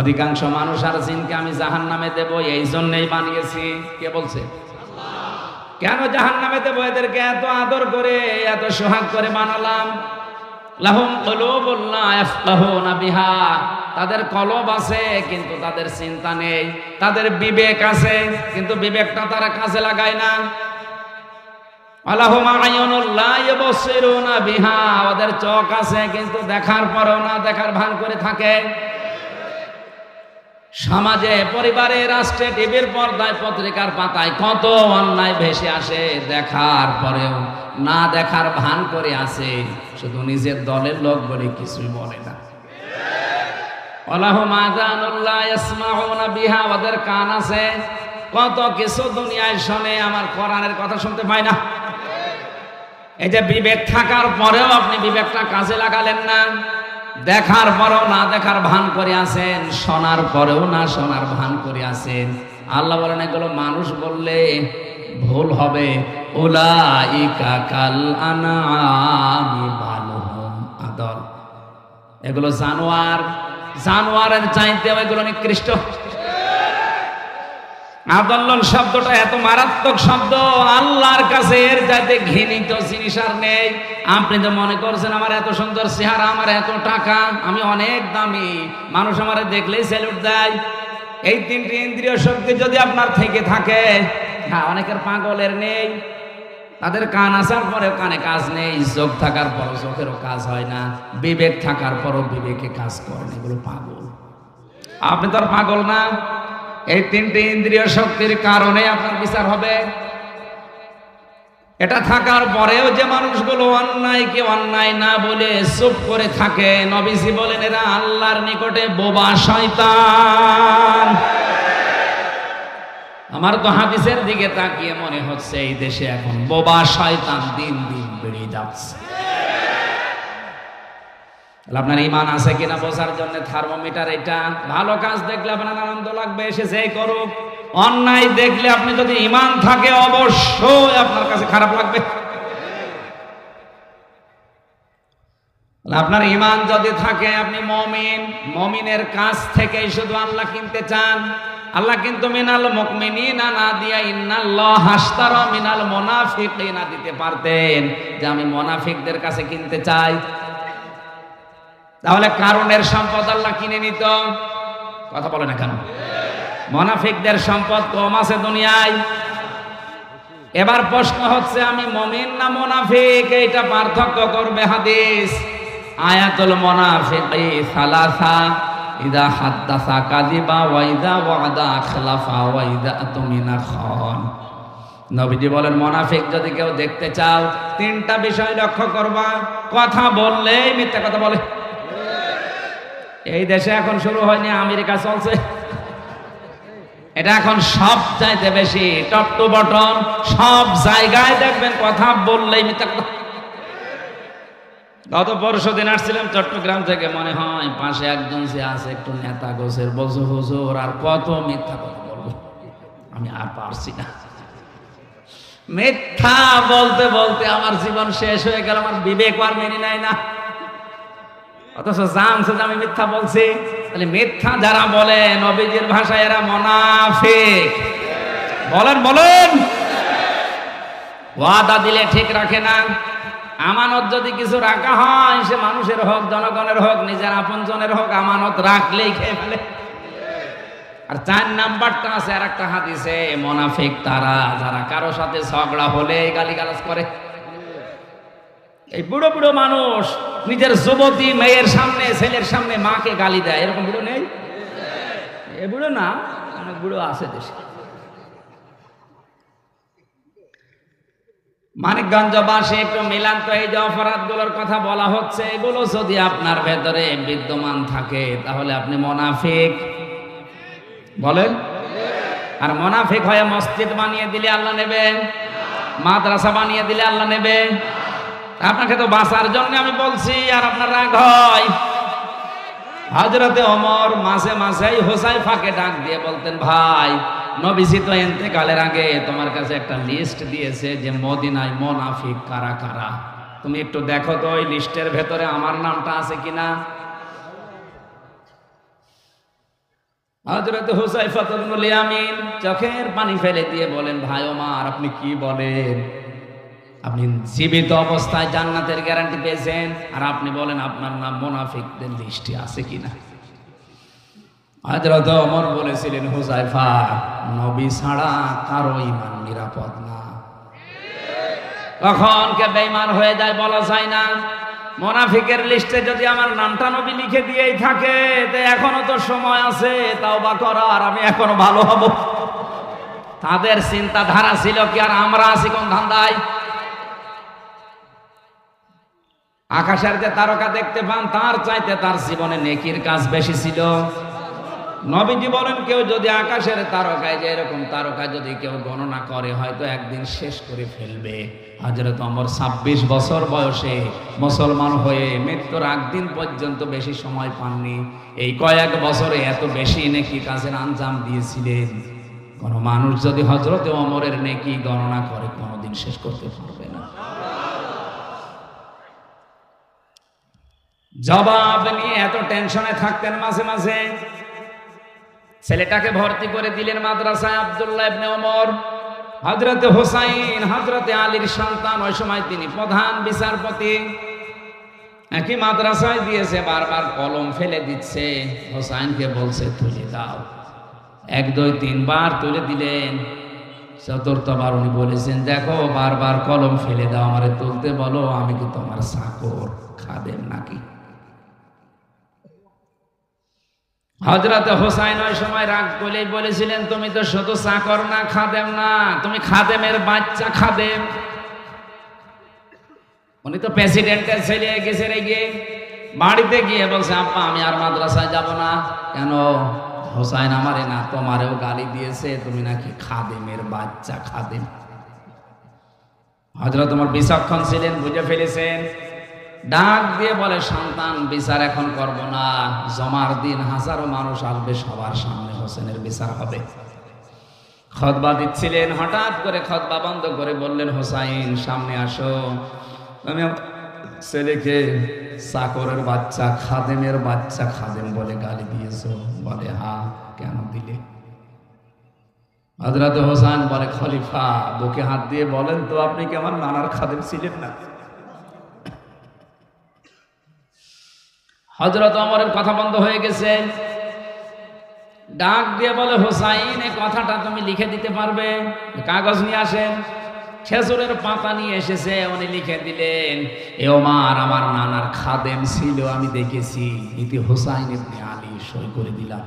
অধিকাংশ মানুষ আর জিনকে আমি জাহান নামে দেব, এই জন্যই বানিয়েছি। কে বলছে? কেন জাহান নামে দেবো? এদেরকে এত আদর করে, এত সোহাগ করে বানালাম। বিহা। তাদের কলব আছে, কিন্তু তাদের চিন্তা নেই। তাদের বিবেক আছে, কিন্তু বিবেকটা তারা কাজে লাগায় না। বিহা। ওদের চোখ আছে, কিন্তু দেখার পরও না, দেখার ভান করে থাকে। সমাজে, পরিবারে, রাষ্ট্রে টিভির পর্দায় পত্রিকার পাতায় কত অন্যায় ভেসে আসে, দেখার পরেও না দেখার ভান করে আসে। শুধু নিজের দলের লোক বলে কিছুই বলে না। বিহা, ওদের কান আছে। কত কিছু দুনিয়ায় শোনে, আমার কোরআনের কথা শুনতে পায় না। এই যে বিবেক থাকার পরেও আপনি বিবেকটা কাজে লাগালেন না। দেখার পরেও না দেখার ভান করে আছেন, শোনার পরেও না শোনার ভান করে আছেন। আল্লাহ বলেন, এগুলো মানুষ বললে ভুল হবে। আদল। এগুলো জানোয়ার, জানোয়ারের চাইতে এগুলো নিকৃষ্ট। আদল্লন শব্দটা এত মারাত্মক শব্দ। আল্লাহর কাছে এর যাতে ঘৃণিত জিনিস আর নেই। আপনি তো মনে করছেন আমার এত সুন্দর চেহারা, আমার এত টাকা, আমি অনেক দামি। মানুষ আমার দেখলেই স্যালুট দেয়। এই তিনটি ইন্দ্রিয় শক্তি যদি আপনার থেকে থাকে হ্যাঁ অনেকের পাগলের নেই। তাদের কান আসার পরেও কানে কাজ নেই। চোখ থাকার পরও চোখেরও কাজ হয় না। বিবেক থাকার পরও বিবেকে কাজ করে এগুলো পাগল। আপনি তো আর পাগল না। এই তিনটি ইন্দ্রিয় শক্তির কারণে আপনার বিচার হবে। এটা থাকার পরেও যে মানুষগুলো অন্যায় অন্যায়কে অন্যায় না বলে চুপ করে থাকে, নবীজি বলেন, এরা আল্লাহর নিকটে বোবা শয়তান। আমার তো হাদিসের দিকে তাকিয়ে মনে হচ্ছে, এই দেশে এখন বোবা শয়তান দিন দিন বেড়ে যাচ্ছে। আপনার ইমান আছে কিনা বোঝার জন্য থার্মোমিটার, এটা ভালো কাজ দেখলে আপনার আনন্দ লাগবে, এসে যেই করুক। অন্যায় দেখলে আপনি যদি ইমান থাকে, অবশ্যই আপনার কাছে খারাপ লাগবে। আপনার ইমান যদি থাকে, আপনি মমিন, মমিনের কাছ থেকে শুধু আল্লাহ কিনতে চান। আল্লাহ কিন্তু মিনাল মুকমিনিনা না দিয়া ইন্নাল্লাহ হাসতারা মিনাল মুনাফিকিনা দিতে পারতেন। যে আমি মুনাফিকদের কাছে কিনতে চাই তাহলে কারণের সম্পদ আল্লাহ কিনে নিত? কথা বলে না কেন? মনাফিকদের সম্পদ কম আছে দুনিয়ায়। এবার প্রশ্ন হচ্ছে, আমি মমিন না মোনাফিক? এইটা পার্থক্য করবে হাদিস। আয়াতুল মোনাফিকি সালাসা, ইদা হাদ্দাসা কাদিবা ওয়াইদা ওয়াদা আখলাফা ওয়াইদা তুমিনা খান। নবীজি বলেন, মোনাফিক যদি কেউ দেখতে চাও, তিনটা বিষয় লক্ষ্য করবা। কথা বললেই মিথ্যা কথা বলে। এই দেশে এখন শুরু হয়নি, আমেরিকা চলছে। এটা এখন সব চাইতে বেশি টপ টু বটন সব জায়গায় দেখবেন কথা বললেই মিথ্যা কথা। গত পরশু দিন আসছিলাম চট্টগ্রাম থেকে, মনে হয় পাশে একজন যে আছে, একটু নেতা গোছের বলছো, হুজুর, আর কত মিথ্যা কথা বলব? আমি আর পারছি না। মিথ্যা বলতে বলতে আমার জীবন শেষ হয়ে গেল, আমার বিবেক আর মেনে নেয় না। অথচ জানছে যে আমি মিথ্যা বলছি, তাহলে মিথ্যা যারা বলে, নবীজির ভাষায় এরা মোনাফিক। বলেন বলেন। ওয়াদা দিলে ঠিক রাখে না। আমানত যদি কিছু রাখা হয়, সে মানুষের হোক, জনগণের হোক, নিজের আপনজনের হোক, আমানত রাখলেই খেয়ে ফেলে। আর চার নাম্বারটা আছে আর একটা হাদিসে, মোনাফিক তারা, যারা কারও সাথে ঝগড়া হলে গালিগালাজ করে। এই বুড়ো বুড়ো মানুষ নিজের যুবতী মেয়ের সামনে, ছেলের সামনে মাকে গালি দেয়। এরকম বুড়ো নেই? এ বুড়ো না, অনেক বুড়ো আছে দেশে। মানিকগঞ্জবাসী, একটু মিলান তো এই যে অপরাধগুলোর কথা বলা হচ্ছে, এগুলো যদি আপনার ভেতরে বিদ্যমান থাকে, তাহলে আপনি মোনাফিক। বলেন? আর মোনাফিক হয়ে মসজিদ বানিয়ে দিলে আল্লাহ নেবে মাদ্রাসা বানিয়ে দিলে আল্লাহ নেবে আপনাকে তো বাঁচার জন্য আমি বলছি, আর আপনার রাগ হয়। হাজরতে অমর মাসে মাসেই হোসাই ফাঁকে ডাক দিয়ে বলতেন, ভাই, নবীজি তো এতেকালের আগে তোমার কাছে একটা লিস্ট দিয়েছে যে মদিনায় মোনাফিক কারা কারা। তুমি একটু দেখো তো ওই লিস্টের ভেতরে আমার নামটা আছে কিনা? হজরত হুসাইফাতুল ইয়ামিন চোখের পানি ফেলে দিয়ে বলেন, ভাই ওমার, আপনি কি বলেন? আপনি জীবিত অবস্থায় জান্নাতের গ্যারান্টি পেয়েছেন, আর আপনি বলেন, আপনার নাম মোনাফিকদের লিস্টে আছে কিনা? হজরত অমর বলেছিলেন হুসাইফা নবী ছাড়া কারও ইমান নিরাপদ না। কখন কে বেঈমান হয়ে যায় বলা যায় না। মোনাফিকের লিস্টে যদি আমার নামটা নবী লিখে দিয়েই থাকে, তো এখনও তো সময় আছে তাও বা করার, আমি এখনও ভালো হব। তাদের চিন্তাধারা ছিল কি, আর আমরা আছি কোন ধান্দায়? আকাশের যে তারকা দেখতে পান, তার চাইতে তার জীবনে নেকির কাজ বেশি ছিল। নবীজি বলেন, কেউ যদি আকাশের তারকায় যে এরকম তারকা যদি কেউ গণনা করে, হয়তো একদিন শেষ করে ফেলবে। হজরত অমর ছাব্বিশ বছর বয়সে মুসলমান হয়ে মৃত্যুর একদিন পর্যন্ত বেশি সময় পাননি। এই কয়েক বছরে এত বেশি নেকি কাজের আঞ্জাম দিয়েছিলেন। কোনো মানুষ যদি হজরতে অমরের নেকি গণনা করে, কোনোদিন শেষ করতে পারবে না জবাব নিয়ে এত টেনশনে থাকতেন মাঝে মাঝে। ছেলেটাকে ভর্তি করে দিলেন মাদ্রাসায় আব্দুল্লাহ ইবনে ওমর। হজরতে হোসাইন হজরতে আলীর সন্তান, ওই সময় তিনি প্রধান বিচারপতি। একই মাদ্রাসায় দিয়েছে, বারবার কলম ফেলে দিচ্ছে। হোসাইনকে বলছে, তুলে দাও। এক, দুই তিনবার তুলে দিলেন। চতুর্থবার উনি বলেছেন, দেখো, বারবার কলম ফেলে দাও, আমারে তুলতে বলো, আমি কি তোমার চাকর, খাদেম নাকি? হজরত হোসাইন ওই সময় রাগ করে বলেছিলেন, তুমি তো শুধু চাকর না, খাদেম না, তুমি খাদেমের বাচ্চা খাদেম। উনি তো প্রেসিডেন্টের ছেলে গেছে রে গিয়ে। বাড়িতে গিয়ে বলছে, আব্বা, আমি আর মাদ্রাসায় যাব না। কেন? হোসাইন আমারে না, তোমারেও গালি দিয়েছে, তুমি নাকি খাদেমের বাচ্চা খাদেম। হজরত তোমার বিচক্ষণ ছিলেন, বুঝে ফেলেছেন। ডাক দিয়ে বলে, সন্তান, বিচার এখন করব না। জমার দিন হাজারো মানুষ আসবে, সবার সামনে হোসেনের বিচার হবে। খতবা দিচ্ছিলেন, হঠাৎ করে খতবা বন্ধ করে বললেন, হোসাইন, সামনে আসো। আমি ছেলেকে চাকরের বাচ্চা, খাদেমের বাচ্চা খাদেম বলে গালি দিয়েছ। বলে, হা, কেন দিলে? হজরত হোসাইন বলে, খলিফা, বুকে হাত দিয়ে বলেন তো, আপনি কি আমার নানার খাদেম ছিলেন না? হজরত অমরের কথা বন্ধ হয়ে গেছে। ডাক দিয়ে বলে, হোসাইন, এই কথাটা তুমি লিখে দিতে পারবে? কাগজ নিয়ে আসেন। খেজুরের পাতা নিয়ে এসেছে, উনি লিখে দিলেন, এ ওমার, আমার নানার খাদেম ছিল, আমি দেখেছি ইতি হোসাইন ইবনে আলী সই করে দিলাম।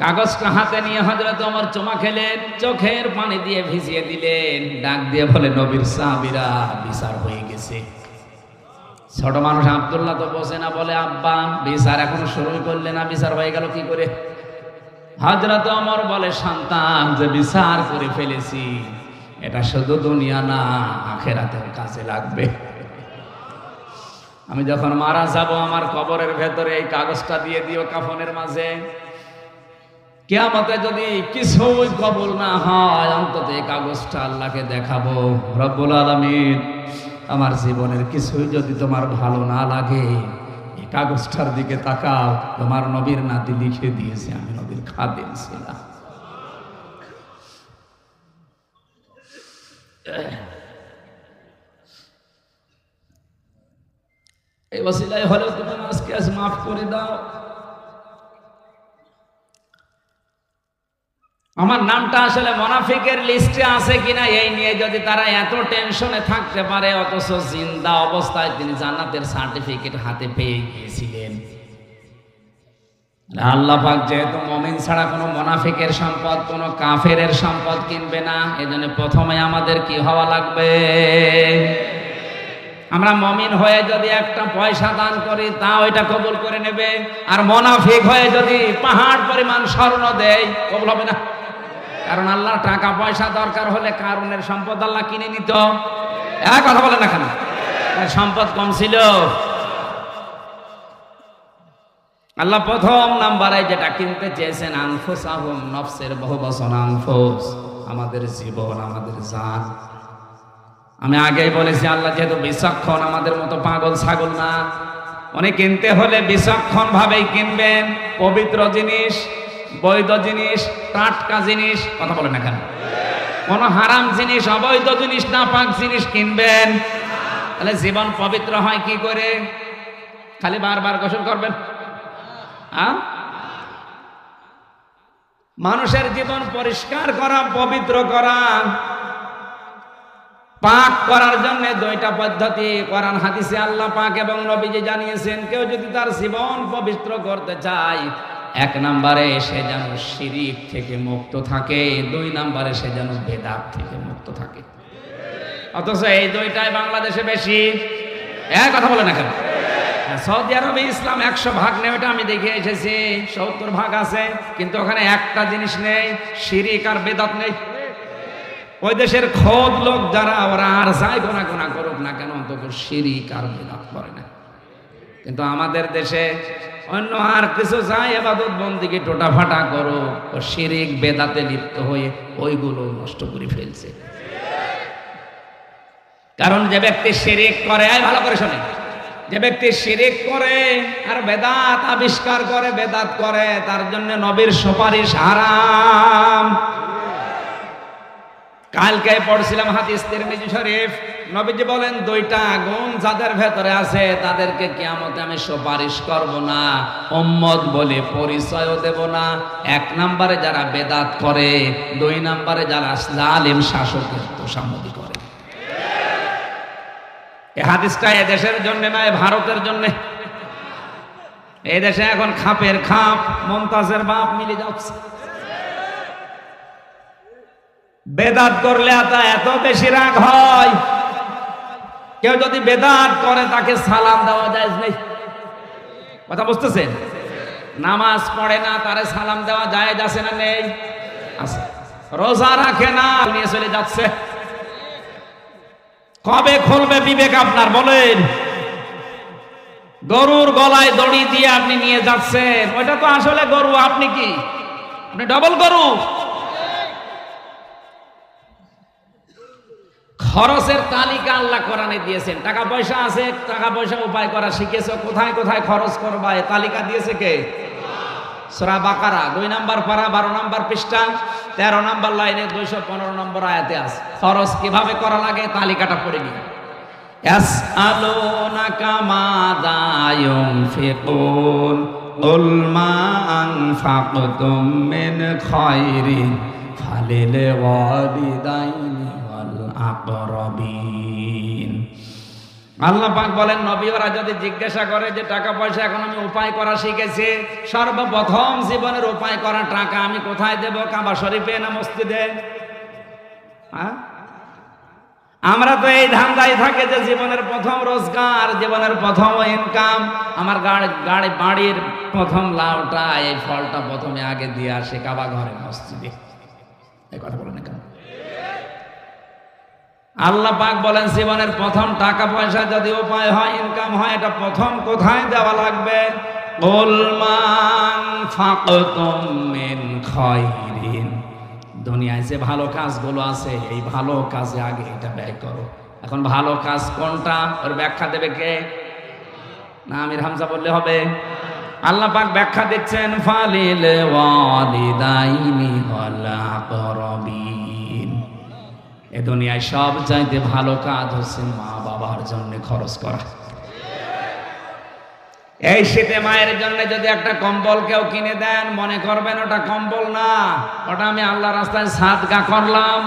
কাগজটা হাতে নিয়ে হজরত অমর চমা খেলেন, চোখের পানি দিয়ে ভিজিয়ে দিলেন। ডাক দিয়ে বলে, নবীর সাহাবিরা বিচার হয়ে গেছে। ছোট মানুষ আবদুল্লাহ তো বসে না বলে, আব্বা, বিচার এখনও শুরুই করলে না, বিচার হয়ে গেল কি করে? হাজরত অমর বলে, সন্তান, যে বিচার করে ফেলেছি, এটা শুধু দুনিয়া না আখেরাতের কাজে লাগবে। আমি যখন মারা যাব, আমার কবরের ভেতরে এই কাগজটা দিয়ে দিও কাফনের মাঝে। কেয়ামতে যদি কিছুই কবুল না হয়, অন্তত এই কাগজটা আল্লাহকে দেখাবো। রব্বুল আলমিন আমার জীবনের কিছুই যদি তোমার ভালো না লাগে এই কাগজটার দিকে তাকাও, তোমার নবীর নাতি লিখে দিয়েছে, আমি নবীর খাদেম ছিলাম। এই বসিলায় হলেও তুমি আজকে আজ মাফ করে দাও। আমার নামটা আসলে মোনাফিকের লিস্টে আছে কিনা এই নিয়ে যদি তারা এত টেনশনে থাকতে পারে, অথচ জিন্দা অবস্থায় তিনি জান্নাতের সার্টিফিকেট হাতে পেয়ে গিয়েছিলেন। আল্লাহ যেহেতু মমিন ছাড়া কোনো মোনাফিকের সম্পদ, কোনো সম্পদ কিনবে না, এজন্য প্রথমে আমাদের কি হওয়া লাগবে? আমরা মমিন হয়ে যদি একটা পয়সা দান করি তা ওইটা কবুল করে নেবে। আর মোনাফিক হয়ে যদি পাহাড় পরিমাণ স্বর্ণ দেয়, কবুল হবে না। কারণ আল্লাহ টাকা পয়সা দরকার হলে কারণের সম্পদ আল্লাহ কিনে নিত। কথা বলে না কেন? সম্পদ কম ছিল। আল্লাহ প্রথম নাম্বারে যেটা কিনতে চেয়েছেন আনফুস আহম নফসের বহু বসন আনফুস। আমাদের জীবন, আমাদের জান আমি আগেই বলেছি, আল্লাহ যেহেতু বিচক্ষণ, আমাদের মতো পাগল, ছাগল না। উনি কিনতে হলে বিচক্ষণ ভাবেই কিনবেন। পবিত্র জিনিস বৈধ জিনিস, টাটকা জিনিস, কথা বলেন না কেন? কোন হারাম জিনিস, অবৈধ জিনিস না পাক জিনিস কিনবেন। তাহলে জীবন পবিত্র হয় কি করে? খালি বারবার গোসল করবেন? মানুষের জীবন পরিষ্কার করা, পবিত্র করা, পাক করার জন্য দুইটা পদ্ধতি। কোরআন, হাদিসে আল্লাহ পাক এবং নবীজি জানিয়েছেন, কেউ যদি তার জীবন পবিত্র করতে চায় এক নম্বরে সে যেন শিরিক থেকে মুক্ত থাকে, দুই নম্বরে সে যেন বেদাত থেকে মুক্ত থাকে। অথচ এই দুইটাই বাংলাদেশে বেশি। এক কথা বলে না কেন? সৌদি আরবে ইসলাম একশো ভাগ নেই, ওটা আমি দেখে এসেছি। সত্তর ভাগ আছে, কিন্তু ওখানে একটা জিনিস নেই, শিরিক আর বেদাত নেই। ওই দেশের খোদ লোক যারা, ওরা আর যাই গোনা গোনা করুক না কেন, অন্তত শিরিক আর বেদাত করে না। কিন্তু আমাদের দেশে অন্য আর কিছু যাই এবাদত বন্দিকে টোটা ফাটা করো, ও শিরিক বেদাতে লিপ্ত হয়ে ওইগুলো নষ্ট করে ফেলছে। কারণ যে ব্যক্তি শিরিক করে ভালো করে শোনে যে ব্যক্তি শিরিক করে আর বেদাত আবিষ্কার করে, বেদাত করে, তার জন্য নবীর সুপারিশ হারাম। কালকে পড়ছিলাম হাদিস তিরমিজি শরীফ নবীজি বলেন, দুইটা গুণ যাদের ভেতরে আছে, তাদেরকে কিয়ামতে আমি সুপারিশ করব না। উম্মত বলে পরিচয়ও দেব না। এক নম্বরে যারা বেদাত করে, দুই নম্বরে যারা জালিম শাসকের তোষামদি করে। হাদিসটা দেশের জন্য না এ ভারতের জন্য। এই দেশে এখন খাপের খাপ, মমতাজের বাপ মিলে যাচ্ছে। বেদাত করলে এত বেশি রাগ হয়। কেউ যদি বেদাত করে, তাকে সালাম দেওয়া যায় নেই। কথা বুঝতেছেন? নামাজ পড়ে না, তারে সালাম দেওয়া যায় আছে না নেই? রোজা রাখে না, নিয়ে চলে যাচ্ছে। কবে খুলবে বিবেক আপনার, বলেন। গরুর গলায় দড়ি দিয়ে আপনি নিয়ে যাচ্ছেন। ওইটা তো আসলে গরু, আপনি কি? আপনি ডবল গরু? খরচের তালিকা আল্লাহ কোরআনে দিয়েছেন টাকা পয়সা আছে টাকা পয়সা উপায় করা শিখেছো কোথায় কোথায় খরচ করবা এ তালিকা দিয়েছে কে সরা বাকারা দুই নাম্বার পারা বারো নাম্বার পৃষ্ঠা তেরো নাম্বার লাইনে দুইশো পনেরো নম্বর আয়াতে আছে খরচ কিভাবে করা লাগে তালিকাটা পড়ে নিন يسألونك ماذا ينفقون قل ما أنفقتم من خير فللوالدين আকরবিন আল্লাহ পাক বলেন, নবীরা যদি জিজ্ঞাসা করে যে টাকা পয়সা এখন আমি উপায় করা শিখেছি, সর্বপ্রথম জীবনের উপায় করা টাকা আমি কোথায় দেব? কাবা শরীফে না মসজিদে? হ্যাঁ আমরা তো এই ধান্দায় থাকে যে জীবনের প্রথম রোজগার, জীবনের প্রথম ইনকাম আমার গাড়ি গাড়ি বাড়ির প্রথম লাউটা, এই ফলটা প্রথমে আগে দিয়ে আসে কাবা ঘরে, মসজিদে। এই কথা বলেন আল্লাহ পাক বলেন, জীবনের প্রথম টাকা পয়সা যদি উপায় হয় ইনকাম হয়, এটা প্রথম কোথায় দেওয়া লাগবে? দুনিয়ায় যে ভালো কাজগুলো আছে, এই ভালো কাজে আগে এটা ব্যয় করো। এখন ভালো কাজ কোনটা? ওর ব্যাখ্যা দেবে কে? না, আমির হামজা বললে হবে। আল্লাহ পাক ব্যাখ্যা দিচ্ছেন, ফালিল ওয়ালিদাইনি ওয়াল আকরাবিন। এ দুনিয়ায় সব চাইতে ভালো কাজ হচ্ছে মা বাবার জন্য খরচ করা। এই শীতে মায়ের জন্য যদি একটা কম্বল কেউ কিনে দেন, মনে করবেন ওটা কম্বল না, ওটা আমি আল্লাহ রাস্তায় সাদগা করলাম।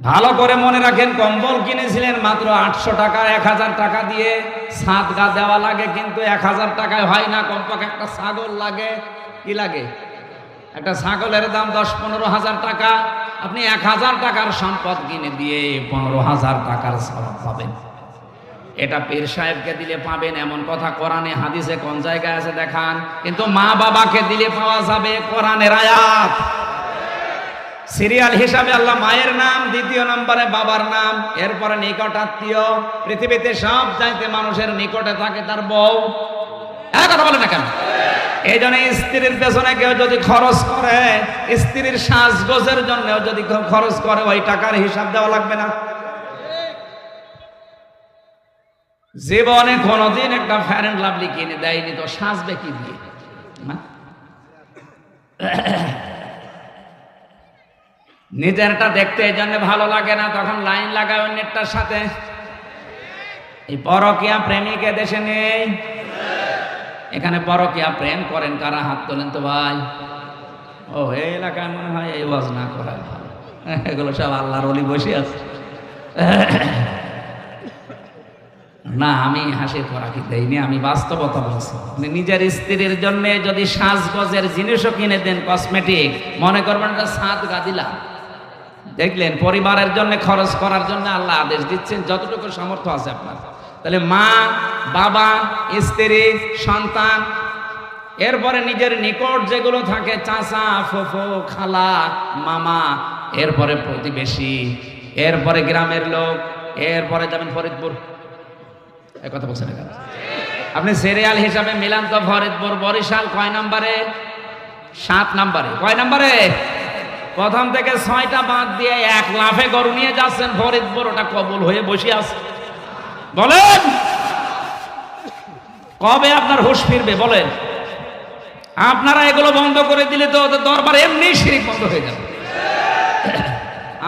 ভালো করে মনে রাখেন, কম্বল কিনেছিলেন মাত্র আটশো টাকা, এক হাজার টাকা দিয়ে। সাদগা দেওয়া লাগে কিন্তু এক হাজার টাকায় হয় না, কমপক্ষে একটা ছাগল লাগে। কি লাগে? একটা ছাগলের দাম দশ পনেরো হাজার টাকা আপনি এক হাজার টাকার সম্পদ কিনে দিয়ে পনেরো হাজার টাকার সবাব পাবেন। এটা পীর সাহেবকে দিলে পাবেন, এমন কথা কোরআনে, হাদিসে কোন জায়গায় আছে দেখান। কিন্তু মা বাবাকে দিলে পাওয়া যাবে কোরআনের আয়াত। সিরিয়াল হিসাবে আল্লাহ মায়ের নাম, দ্বিতীয় নম্বরে বাবার নাম, এরপরে নিকট আত্মীয়, পৃথিবীতে সব চাইতে মানুষের নিকটে থাকে তার বউ। কথা বলে না কেন? এই জন্য স্ত্রীর পেছনে কেউ যদি খরচ করে, স্ত্রীর সাজগোজের জন্য যদি খরচ করে, ওই টাকার হিসাব দেওয়া লাগবে না। জীবনে কোনোদিন একটা ফ্যান অ্যান্ড লাভলি কিনে দেয়নি তো, সাজবে কি দিয়ে? নিজেরটা দেখতে এই জন্য ভালো লাগে না, তখন লাইন লাগায় অন্যেরটার সাথে। এই পরকিয়া প্রেমিক দেশে নেই। এখানে পরকিয়া প্রেম করেন, কারা হাত তোলেন তো ভাই? ও, এই এলাকায় মনে হয় এই ওয়াজ না করা ভালো। এগুলো সব আল্লাহর অলি বসে আছে। না, আমি হাসির খোরাকি দেইনি, আমি বাস্তবতা বলছি। নিজের স্ত্রীর জন্য যদি সাজগজের জিনিসও কিনে দেন কসমেটিক মনে করবেন এটা সাত গাদিলা। দেখলেন, পরিবারের জন্য, খরচ করার জন্য আল্লাহ আদেশ দিচ্ছেন, যতটুকু সামর্থ্য আছে আপনার। তাহলে মা, বাবা, স্ত্রী, সন্তান, এরপরে নিজের নিকট যেগুলো থাকে, চাচা, ফুফু, খালা, মামা, এরপরে প্রতিবেশী, এরপরে গ্রামের লোক, এরপরে যাবেন ফরিদপুর। এই কথা বলছেন আপনি সিরিয়াল হিসাবে মিলান তো ফরিদপুর, বরিশাল কয় নম্বরে? সাত নম্বরে। কয় নম্বরে? প্রথম থেকে ছয়টা বাদ দিয়ে এক লাফে গরু নিয়ে যাচ্ছেন ফরিদপুর, ওটা কবুল হয়ে বসে আছে। বলেন। কবে আপনার হুশ ফিরবে, বলেন। আপনারা এগুলো বন্ধ করে দিলে তো দরবার এমনি শিরিক বন্ধ হয়ে যাবে।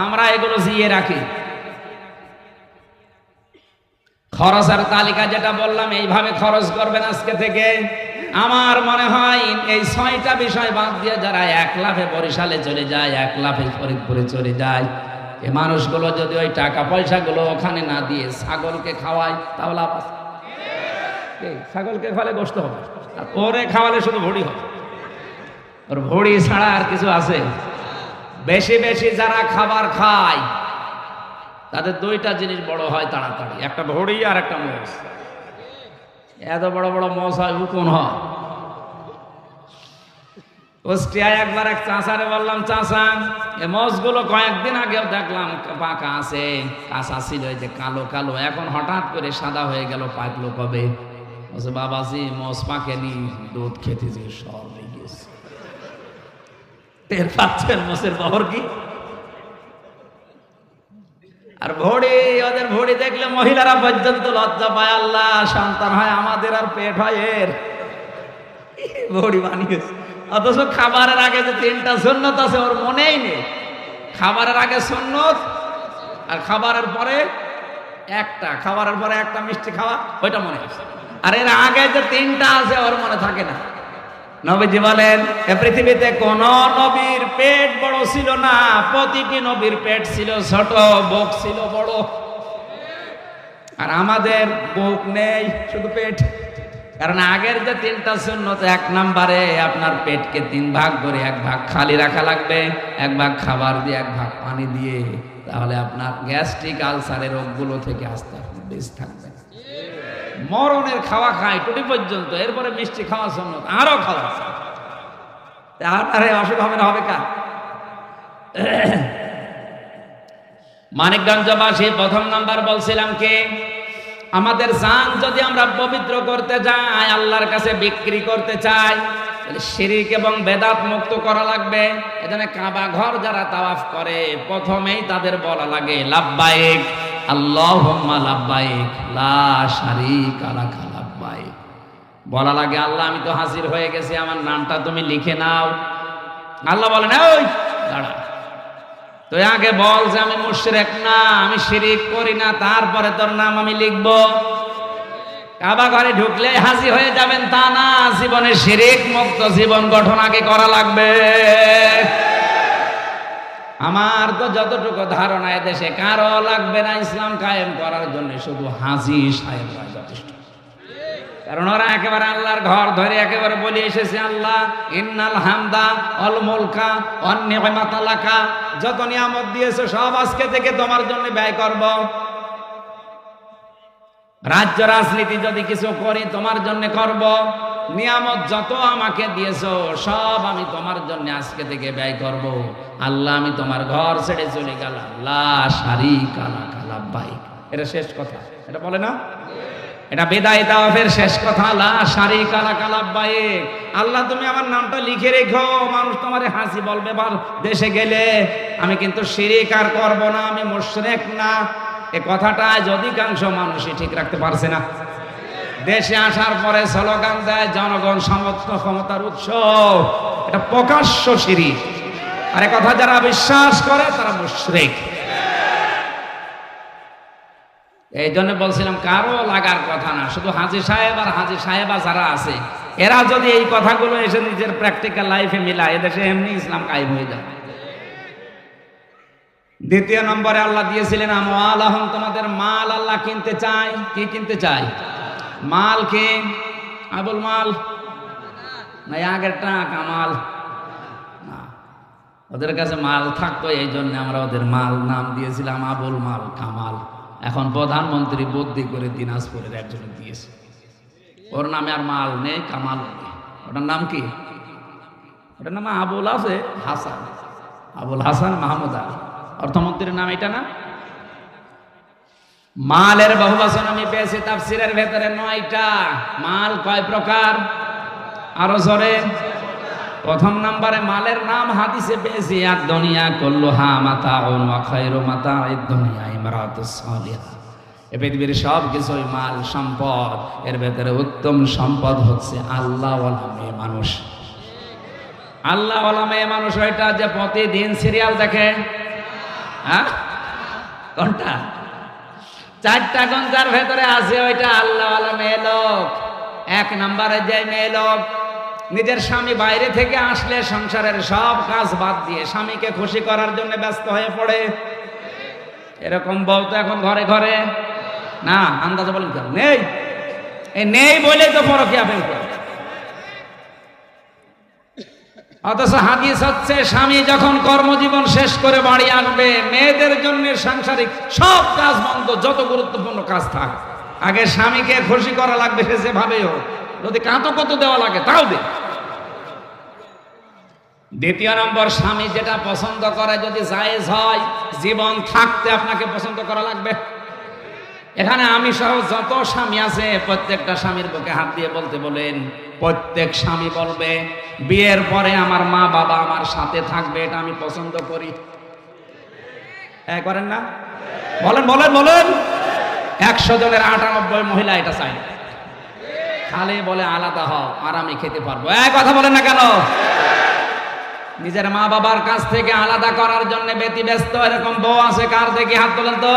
আমরা এগুলো জিয়ে রাখি। খরচের তালিকা যেটা বললাম, এইভাবে খরচ করবেন আজকে থেকে। আমার মনে হয় এই ছয়টা বিষয় বাদ দিয়ে যারা এক লাফে বরিশালে চলে যায়, এক লাফে ফরিদপুরে চলে যায় এই মানুষগুলো যদি ওই টাকা পয়সাগুলো ওখানে না দিয়ে ছাগলকে খাওয়ায়, তাহলে কি? ছাগলকে খাওয়ালে গোস্ত হবে। আর ওরে খাওয়ালে শুধু ভড়ি হবে। ওর ভড়ি ছাড়া আর কিছু আছে? বেশি বেশি যারা খাবার খায়, তাদের দুইটা জিনিস বড় হয় তাড়াতাড়ি, একটা ভড়ি আর একটা মোষ। এত বড় বড় মোষ হয় উকুন হয়? একবার এক চাষারে বললাম চাষা এ মোষগুলো কয়েকদিন আগেও দেখলাম পাকা আছে, কাঁচা ছিল এই যে কালো কালো, এখন হঠাৎ করে সাদা হয়ে গেল, পাকলো কবে? বলছে, বাবাজি মোষ পাকেনি, দুধ খেতে যে সব হয়ে গেছে। টের পাচ্ছেন বহর কি? আর ভড়ি, ওদের ভড়ি দেখলে মহিলারা পর্যন্ত লজ্জা পায়, আল্লাহ, সন্তান হয় আমাদের আর পেট হয় এর। ভড়ি বানিয়েছে। অথচ খাবারের আগে যে তিনটা সুন্নত আছে, ওর মনেই নেই। খাবারের আগে সুন্নত আর খাবারের পরে একটা। খাবারের পরে একটা মিষ্টি খাওয়া, ওইটা মনে আছে। আর এর আগে যে তিনটা আছে, ওর মনে থাকে না। নবীজি বলেন পৃথিবীতে কোন নবীর পেট বড় ছিল না, প্রতিটি নবীর পেট ছিল ছোট, বুক ছিল বড়। আর আমাদের বুক নেই, শুধু পেট। কারণ আগের যে তিনটা শূন্যতে এক নাম্বারে, আপনার পেটকে তিন ভাগ করে এক ভাগ খালি রাখা লাগবে, এক ভাগ খাবার দিয়ে, এক ভাগ পানি দিয়ে, তাহলে আপনার গ্যাস্ট্রিক আলসারের রোগগুলো থেকে আস্তে বেশ থাকবে। মরণের খাওয়া খায় টুটি পর্যন্ত, এরপরে মিষ্টি খাওয়া জন্য আরও খাওয়া আরে অসুখ হবে না, হবে কার? মানিকগঞ্জবাসী, প্রথম নাম্বার বলছিলাম কে? আমাদের জান যদি আমরা পবিত্র করতে যাই, আল্লাহর কাছে বিক্রি করতে চাই শিরিক এবং বেদাত মুক্ত করা লাগবে। এখানে কাবা ঘর যারা তাওয়াফ করে, প্রথমেই তাদের বলা লাগে লাভবাইক আল্লাহ লাভবাইক লা শারিক আলাকা বলা লাগে, আল্লাহ, আমি তো হাজির হয়ে গেছি, আমার নামটা তুমি লিখে নাও। আল্লাহ বলেন ওই দাঁড়া। তুই আগে বল যে আমি মুশরিক না, আমি শিরিক করি না, তারপরে তোর নাম আমি লিখব। কাবা ঘরে ঢুকলে হাজি হয়ে যাবেন, তা না, জীবনে শিরিক মুক্ত জীবন গঠন আগে করা লাগবে। আমার তো যতটুকু ধারণা দেশে, কারও লাগবে না ইসলাম কায়েম করার জন্য, শুধু হাজি সাহেব কারণ ওরা একেবারে আল্লাহর ঘর ধরে একেবারে বলে এসেছে, আল্লাহ, ইন্নাল হামদা অল মুলকা অন্যমাতালাকা যত নিয়ামত দিয়েছে, সব আজকে থেকে তোমার জন্য ব্যয় করব। রাজ্য রাজনীতি যদি কিছু করি, তোমার জন্য করব। নিয়ামত যত আমাকে দিয়েছ, সব আমি তোমার জন্য আজকে থেকে ব্যয় করব। আল্লাহ, আমি তোমার ঘর ছেড়ে চলে গেলাম। লা শারি কালা কালা বাইক এটা শেষ কথা। এটা বলে না? এটা বেদায় তাওয়াফের শেষ কথা। লা শারি কালা কালা আল্লাহ, তুমি আমার নামটা লিখে রেখো। মানুষ তোমার হাসি বলবে বার দেশে গেলে আমি কিন্তু শিরিক আর করব না, আমি মুশরিক না। এ কথাটা অধিকাংশ মানুষই ঠিক রাখতে পারছে না। দেশে আসার পরে স্লোগান দেয়, জনগণ সমস্ত ক্ষমতার উৎস। এটা প্রকাশ্য সিঁড়ি আর কথা যারা বিশ্বাস করে, তারা মুশরিক। এই জন্য বলছিলাম, কারও লাগার কথা না, শুধু হাজি সাহেব আর হাজি সাহেবা যারা আছে, এরা যদি এই কথাগুলো এসে নিজের প্র্যাকটিক্যাল লাইফে মিলায়, এদেশে এমনি ইসলাম কায়েম হয়ে যাবে দ্বিতীয় নম্বরে আল্লাহ দিয়েছিলেন আমল আহম, তোমাদের মাল আল্লাহ কিনতে চাই কি কিনতে চাই মাল কে? আবুল মাল? না আগেরটা কামাল না, ওদের কাছে মাল থাকতো, এই জন্য আমরা ওদের মাল নাম দিয়েছিলাম, আবুল মাল কামাল। এখন প্রধানমন্ত্রী বুদ্ধি করে দিনাজপুরের একজন দিয়েছে। ওর নামে আর মাল নেই, কামাল নেই। ওটার নাম কি? ওটার নাম আবুল আছে, হাসান। আবুল হাসান মাহমুদ অর্থমন্ত্রীর নাম এটা না? মালের বহুবাসন আমি পেয়েছি তাফসিরের ভেতরে নয়টা। মাল কয় প্রকার? আরও জোরে। প্রথম নাম্বারে মালের নাম হাদিসে পেয়েছি আর দুনিয়া করল হা মাতা ও খায়রো মাতা এই দুনিয়া ইমরাতুস সালিহা। এ পৃথিবীর সব কিছুই মাল সম্পদ, এর ভেতরে উত্তম সম্পদ হচ্ছে আল্লাহ মেয়ে মানুষ। আল্লাহ মেয়ে মানুষ ওইটা যে প্রতিদিন সিরিয়াল দেখে। হ্যাঁ? কোনটা? চারটা গঞ্জার ভেতরে আছে ওইটা আল্লাহ মেয়ে লোক। এক নম্বরে যে মেয়ে লোক নিজের স্বামী বাইরে থেকে আসলে সংসারের সব কাজ বাদ দিয়ে স্বামীকে খুশি করার জন্য ব্যস্ত হয়ে পড়ে। এরকম বউ তো এখন ঘরে ঘরে। না, আন্দাজে বলেন কেন নেই। নেই বলেই তো পরকিয়া প্রেম অথচ হাদিস হচ্ছে, স্বামী যখন কর্মজীবন শেষ করে বাড়ি আসবে, মেয়েদের জন্য সাংসারিক সব কাজ বন্ধ, যত গুরুত্বপূর্ণ কাজ থাক। আগে স্বামীকে খুশি করা লাগবে সে যেভাবে হোক। যদি কাঁতো কত দেওয়া লাগে, তাও দে। দ্বিতীয় নম্বর, স্বামী যেটা পছন্দ করে, যদি জায়েজ হয়, জীবন থাকতে আপনাকে পছন্দ করা লাগবে। এখানে আমি সহ যত স্বামী আছে, প্রত্যেকটা স্বামীর বুকে হাত দিয়ে বলতে বলেন, প্রত্যেক স্বামী বলবে, বিয়ের পরে আমার মা বাবা আমার সাথে থাকবে, এটা আমি পছন্দ করি। হ্যাঁ করেন না? বলেন বলেন বলেন। একশো জনের আটানব্বই মহিলা এটা চাই। খালি বলে আলাদা হও, আর আমি খেতে পারব। এক কথা বলেন না কেন? নিজের মা বাবার কাছ থেকে আলাদা করার জন্য ব্যতিব্যস্ত, এরকম বউ আছে কার দেখে হাত তোলেন তো?